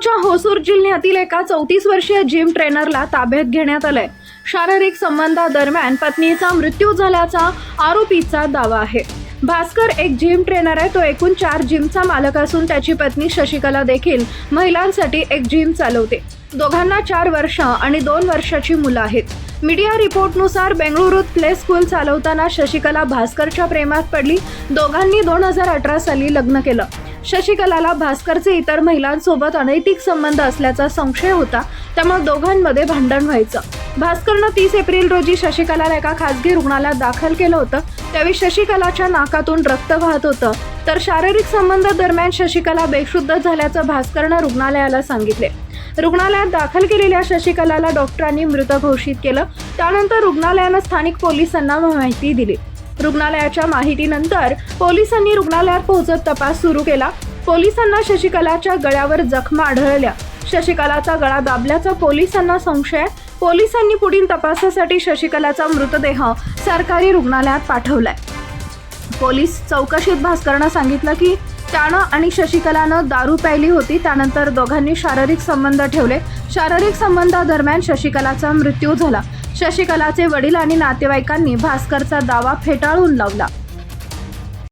जळगावच्या होसूर जिल्ह्यातील एका चौतीस वर्षीय जिम ट्रेनरला ताब्यात घेण्यात आलंय. शारीरिक संबंधादरम्यान पत्नीचा मृत्यू झाल्याचा आरोपीचा दावा आहे. भास्कर एक जिम ट्रेनर आहे तो एकूण चार जिमचा मालक असून त्याची पत्नी शशिकला देखील महिलांसाठी एक जिम चालवते. दोघांना चार वर्ष आणि दोन वर्षाची मुलं आहेत. मीडिया रिपोर्टनुसार बेंगळुरूत प्ले स्कूल चालवताना शशिकला भास्करच्या प्रेमात पडली. दोघांनी दोन हजार अठरा साली लग्न केलं. शशिकलाला भास्करचे इतर महिलांसोबत अनैतिक संबंध असल्याचा संशय होता त्यामुळे दोघांमध्ये भांडण व्हायचं. भास्करनं तीस एप्रिल रोजी शशिकलाला एका खासगी रुग्णालयात दाखल केलं होतं. त्यावेळी शशिकलाच्या नाकातून रक्त वाहत होतं. तर शारीरिक संबंध दरम्यान शशिकला बेशुद्ध झाल्याचं भास्करनं रुग्णालयाला सांगितले. रुग्णालयात दाखल केलेल्या शशिकलाला डॉक्टरांनी मृत घोषित केलं. त्यानंतर रुग्णालयानं स्थानिक पोलिसांना माहिती दिली. रुग्णालयाच्या माहितीनंतर पोलिसांनी रुग्णालयात पोहोचत तपास सुरू केला. पोलिसांना शशिकलाच्या गळ्यावर जखमा आढळल्या. शशिकलाचा गळा दाबल्याचा पोलिसांना संशय पोलिसांनी पुढील तपासासाठी शशिकलाचा मृतदेह सरकारी रुग्णालयात पाठवलाय. पोलीस चौकशीत भास्करनं सांगितलं की त्यानं आणि शशिकलानं दारू प्यायली होती त्यानंतर दोघांनी शारीरिक संबंध ठेवले. शारीरिक संबंधादरम्यान शशिकलाचा मृत्यू झाला. शशिकलाचे वडील आणि नातेवाईकांनी भास्करचा दावा फेटाळून लावला.